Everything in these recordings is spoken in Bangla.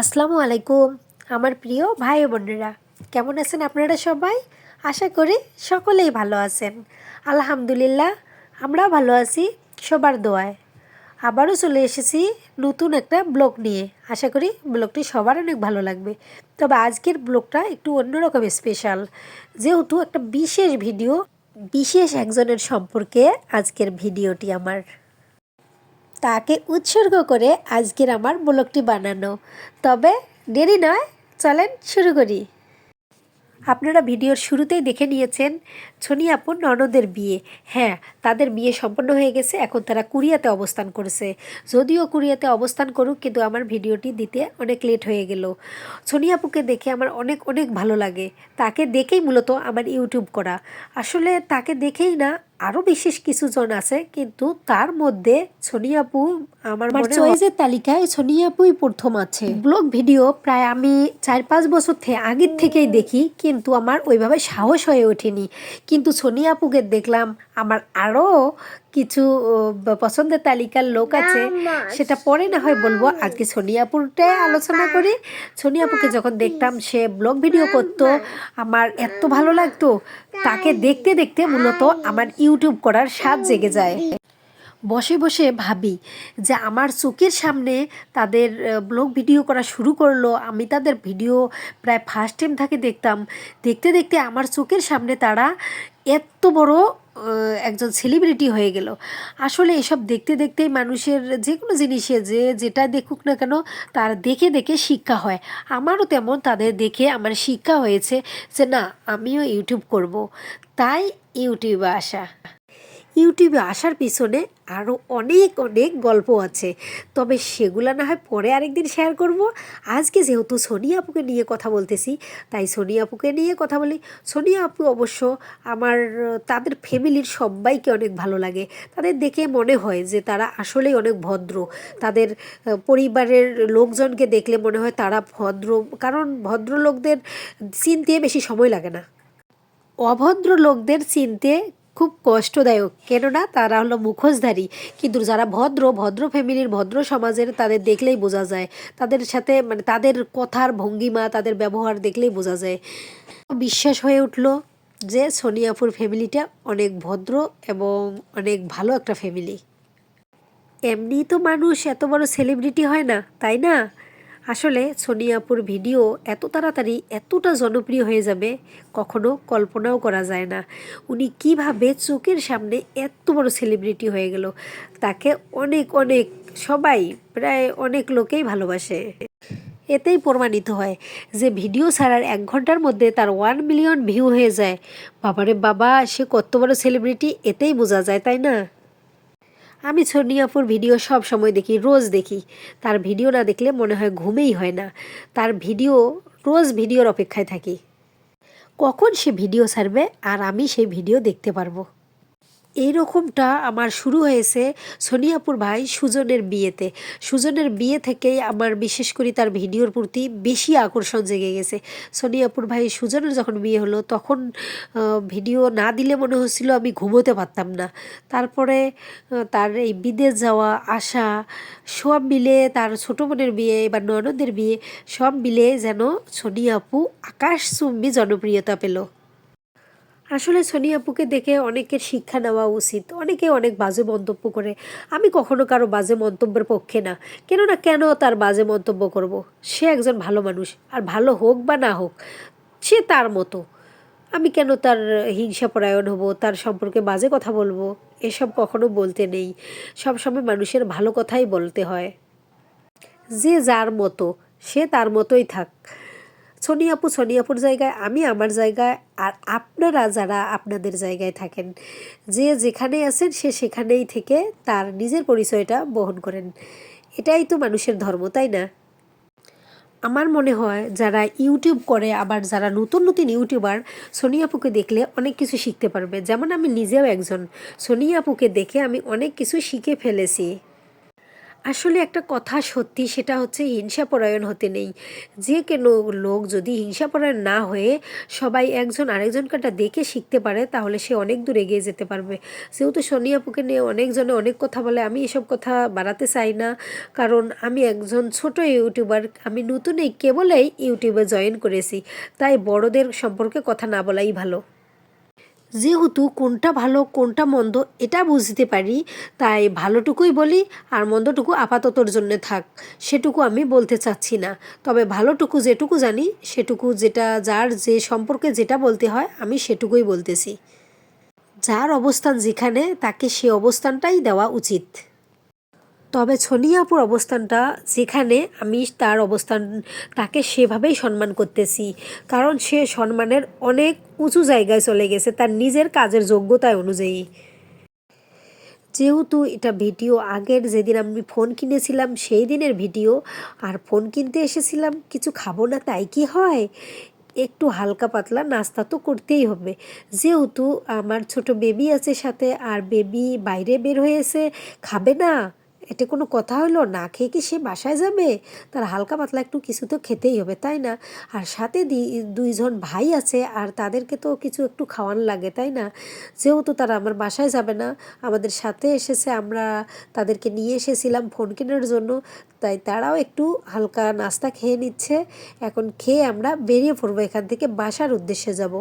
আসসালামু আলাইকুম, আমার প্রিয় ভাই বোনেরা। কেমন আছেন আপনারা সবাই? আশা করি সকলেই ভালো আছেন। আলহামদুলিল্লাহ, আমরাও ভালো আছি, সবার দোয়ায়। আবারও চলে এসেছি নতুন একটা ব্লগ নিয়ে। আশা করি ব্লগটি সবার অনেক ভালো লাগবে। তবে আজকের ব্লগটা একটু অন্যরকম স্পেশাল যেহেতু একটা বিশেষ ভিডিও বিশেষ একজনের সম্পর্কে আজকের ভিডিওটি আমার। তাকে উৎসর্গ করে আজকের আমার ব্লগটি বানানো। তবে দেরি নয়, চলেন শুরু করি। আপনারা ভিডিওর শুরুতেই দেখে নিয়েছেন ছনি আপন ননদের বিয়ে। হ্যাঁ তাদের বিয়ে সম্পন্ন হয়ে গেছে এখন তারা কুরিয়াতে অবস্থান করেছে। যদিও কুরিয়াতে অবস্থান করুক কিন্তু আমার ভিডিওটি দিতে অনেক লেট হয়ে গেল। ছনি আপুকে দেখে আমার অনেক অনেক ভালো লাগে। তাকে দেখেই মূলত আমার ইউটিউব করা। আসলে তাকে দেখেই না আরও বিশেষ কিছু জন আছে কিন্তু তার মধ্যে সোনিয়াপু আমার চয়েসের তালিকায় সোনিয়াপুই প্রথম আছে। ব্লগ ভিডিও প্রায় আমি চার পাঁচ বছর থেকে আগের থেকেই দেখি কিন্তু আমার ওইভাবে সাহস হয়ে ওঠেনি। কিন্তু সোনিয়াপুকে দেখলাম আমার আরও কিছু পছন্দের তালিকার লোক আছে সেটা পরে না হয় বলব। আজকে সোনিয়াপুরটাই আলোচনা করি। সোনিয়াপুকে যখন দেখতাম সে ব্লগ ভিডিও করত আমার এত ভালো লাগতো। তাকে দেখতে দেখতে মূলত আমার ইউটিউব করার স্বাদ জেগে যায়। বসে বসে ভাবি যে আমার চোখের সামনে তাদের ব্লগ ভিডিও করা শুরু করল। আমি তাদের ভিডিও প্রায় ফার্স্ট টাইম থাকে দেখতাম। দেখতে দেখতে আমার চোখের সামনে তারা এত বড় একজন সেলিব্রিটি হয়ে গেল। আসলে এসব দেখতে দেখতেই মানুষের যে কোনো জিনিসে যে যেটা দেখুক না কেন তার দেখে দেখে শিক্ষা হয়। আমারও তেমন তাদের দেখে আমার শিক্ষা হয়েছে যে না, আমিও ইউটিউব করব। তাই ইউটিউবে আসা। ইউটিউবে আসার পিছনে আরও অনেক অনেক গল্প আছে। তবে সেগুলো না হয় পরে আরেকদিন শেয়ার করব। আজকে যেহেতু সোনিয়া আপুকে নিয়ে কথা বলতেছি, তাই সোনিয়া আপুকে নিয়ে কথা বলি। সোনিয়া আপু অবশ্য আমার, তাদের ফ্যামিলির সবাইকে অনেক ভালো লাগে। তাদের দেখে মনে হয় যে তারা আসলেই অনেক ভদ্র। তাদের পরিবারের লোকজনকে দেখলে মনে হয় তারা ভদ্র। কারণ ভদ্রলোকদের চিনতে বেশি সময় লাগে না। অভদ্র লোকদের চিনতে খুব কষ্টদায়ক। কেননা তারা হলো মুখোশধারী। কিন্তু যারা ভদ্র ভদ্র ফ্যামিলির, ভদ্র সমাজের, তাদের দেখলেই বোঝা যায়। তাদের সাথে মানে তাদের কথার ভঙ্গিমা, তাদের ব্যবহার দেখলেই বোঝা যায়। বিশ্বাস হয়ে উঠল যে সোনিয়াপুর ফ্যামিলিটা অনেক ভদ্র এবং অনেক ভালো একটা ফ্যামিলি। এমনি তো মানুষ এত বড় সেলিব্রিটি হয় না, তাই না? আসলে সোনিয়াপুর ভিডিও এত তাড়াতাড়ি এতটা জনপ্রিয় হয়ে যাবে, কখনো কল্পনাও করা যায় না। উনি কীভাবে চোখের সামনে এত বড় সেলিব্রিটি হয়ে গেল, তাকে অনেক অনেক, সবাই প্রায় অনেক লোকেই ভালোবাসে। এতেই প্রমাণিত হয় যে ভিডিও ছাড়ার এক ঘণ্টার মধ্যে তার ওয়ান মিলিয়ন ভিউ হয়ে যায়। বাবারে বাবা, সে কত বড় সেলিব্রিটি এতেই বোঝা যায়, তাই না? আমি সোনিয়াপুর ভিডিও সব সময় দেখি, রোজ দেখি। তার ভিডিও না দেখলে মনে হয় ঘুমেই হয় না। তার ভিডিও, রোজ ভিডিওর অপেক্ষায় থাকি। কখন সে ভিডিও ছাড়বে আর আমি সেই ভিডিও দেখতে পারব? এই রকমটা আমার শুরু হয়েছে সোনিয়াপুর ভাই সুজনের বিয়েতে। সুজনের বিয়ে থেকেই আমার বিশেষ করে তার ভিডিওর প্রতি বেশি আকর্ষণ জেগে গেছে। সোনিয়াপুর ভাই সুজনের যখন বিয়ে হলো, তখন ভিডিও না দিলে মনে হচ্ছিল আমি ঘুমোতে পারতাম না। তারপরে তার এই বিদেশ যাওয়া, আসা, সব মিলে তার ছোটো বোনের বিয়ে বা ননদের বিয়ে, সব মিলে যেন সোনিয়াপু আকাশচুম্বী জনপ্রিয়তা পেল। আসলে সোনি আপুকে দেখে অনেকের শিক্ষা নেওয়া উচিত, অনেকে অনেক বাজে মন্তব্য করে। আমি কখনো কারও বাজে মন্তব্যের পক্ষে না, কেননা কেন তার বাজে মন্তব্য করব। সে একজন ভালো মানুষ, আর ভালো হোক বা না হোক, সে তার মতো। আমি কেন তার হিংসাপরায়ণ হব, তার সম্পর্কে বাজে কথা বলব? এসব কখনো বলতে নেই। সবসময় মানুষের ভালো কথাই বলতে হয়। যে যার মতো, সে তার মতোই থাক। সোনি আপু সোনি আপুর জায়গায়, আমি আমার জায়গায় আর আপনারা যারা আপনাদের জায়গায় থাকেন, যে যেখানে আছেন সে সেখানেই থেকে তার নিজের পরিচয়টা বহন করেন। এটাই তো মানুষের ধর্ম, তাই না? আমার মনে হয় যারা ইউটিউব করে, আবার যারা নতুন নতুন ইউটিউবার সোনিয়া আপুকে দেখলে অনেক কিছু শিখতে পারবে। যেমন আমি নিজেও একজন সোনিয়া আপুকে দেখে আমি অনেক কিছু শিখে ফেলেছি। আসলে একটা কথা সত্যি সেটা হচ্ছে হিংসাপরায়ণ হতে নেই। যে কোনো লোক যদি হিংসাপরায়ণ না হয়ে সবাই একজন আরেকজনকাটা দেখে শিখতে পারে, তাহলে সে অনেক দূর এগিয়ে যেতে পারবে। যেহেতু সোনিয়াপুকে নিয়ে অনেকজনে অনেক কথা বলে, আমি এসব কথা বাড়াতে চাই না। কারণ আমি একজন ছোট ইউটিউবার, আমি নতুন এই কেবলেই ইউটিউবে জয়েন করেছি। তাই বড়দের সম্পর্কে কথা না বলাই ভালো। যেহেতু কোনটা ভালো, কোনটা মন্দ, এটা বুঝতে পারি, তাই ভালোটুকুই বলি আর মন্দটুকু আপাততর জন্য থাক, সেটুকু আমি বলতে চাচ্ছি না। তবে ভালোটুকু যেটুকু জানি, সেটুকু যেটা, যার যে সম্পর্কে যেটা বলতে হয়, আমি সেটুকুই বলতেছি। যার অবস্থান যেখানে, তাকে সে অবস্থানটাই দেওয়া উচিত। তবে সোনিয়াপুর অবস্থানটা যেখানে আমি তার অবস্থান, তাকে সেভাবেই সম্মান করতেছি। কারণ সে সম্মানের অনেক উঁচু জায়গায় চলে গেছে, তার নিজের কাজের যোগ্যতায় অনুযায়ী। যেহেতু এটা ভিডিও আগের যেদিন আমি ফোন কিনেছিলাম, সেই দিনের ভিডিও, আর ফোন কিনতে এসেছিলাম, কিছু খাব না তাই কি হয়? একটু হালকা পাতলা নাস্তা তো করতেই হবে। যেহেতু আমার ছোট বেবি আছে সাথে, আর বেবি বাইরে বের হয়েছে, খাবে না? এটা কোনো কথা হলো? না খেয়ে কি সে বাসায় যাবে? তার হালকা পাতলা একটু কিছু তো খেতেই হবে, তাই না? আর সাথে দুইজন ভাই আছে, আর তাদেরকে তো কিছু একটু খাওয়ান লাগে, তাই না? যেহেতু তারা আমার বাসায় যাবে না, আমাদের সাথে এসেছে, আমরা তাদেরকে নিয়ে এসেছিলাম ফোন কেনার জন্য, তাই তারাও একটু হালকা নাস্তা খেয়ে নিচ্ছে। এখন খেয়ে আমরা বেরিয়ে পড়ব এখান থেকে বাসার উদ্দেশ্যে যাব।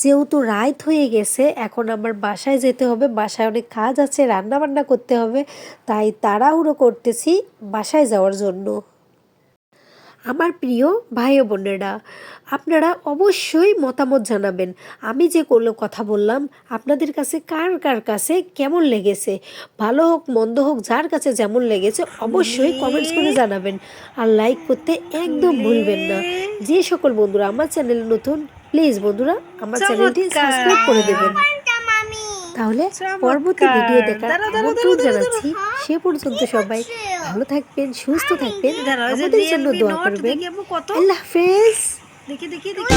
যেহেতু রাত হয়ে গেছে, এখন আমার বাসায় যেতে হবে। বাসায় অনেক কাজ আছে রান্না বান্না করতে হবে, তাই তাড়াহুড়ো করতেছি বাসায় যাওয়ার জন্য। আমার প্রিয় ভাই বোনেরা, আপনারা অবশ্যই মতামত জানাবেন। আমি যে কোনো কথা বললাম, আপনাদের কাছে কার কার কাছে কেমন লেগেছে? ভালো হোক, মন্দ হোক, যার কাছে যেমন লেগেছে, অবশ্যই কমেন্টস করে জানাবেন। আর লাইক করতে একদম ভুলবেন না। যে সকল বন্ধুরা আমার চ্যানেলে নতুন প্লিজ বন্ধুরা আমার চ্যানেলটি সাবস্ক্রাইব করে দেবেন। তাহলে পরবর্তী ভিডিও দেখার আমন্ত্রণ জানাচ্ছি। সে পর্যন্ত সবাই ভালো থাকবেন সুস্থ থাকবেন। আমাদের জন্য দোয়া করবেন। আল্লাহ হাফেজ। দেখি দেখি দেখি।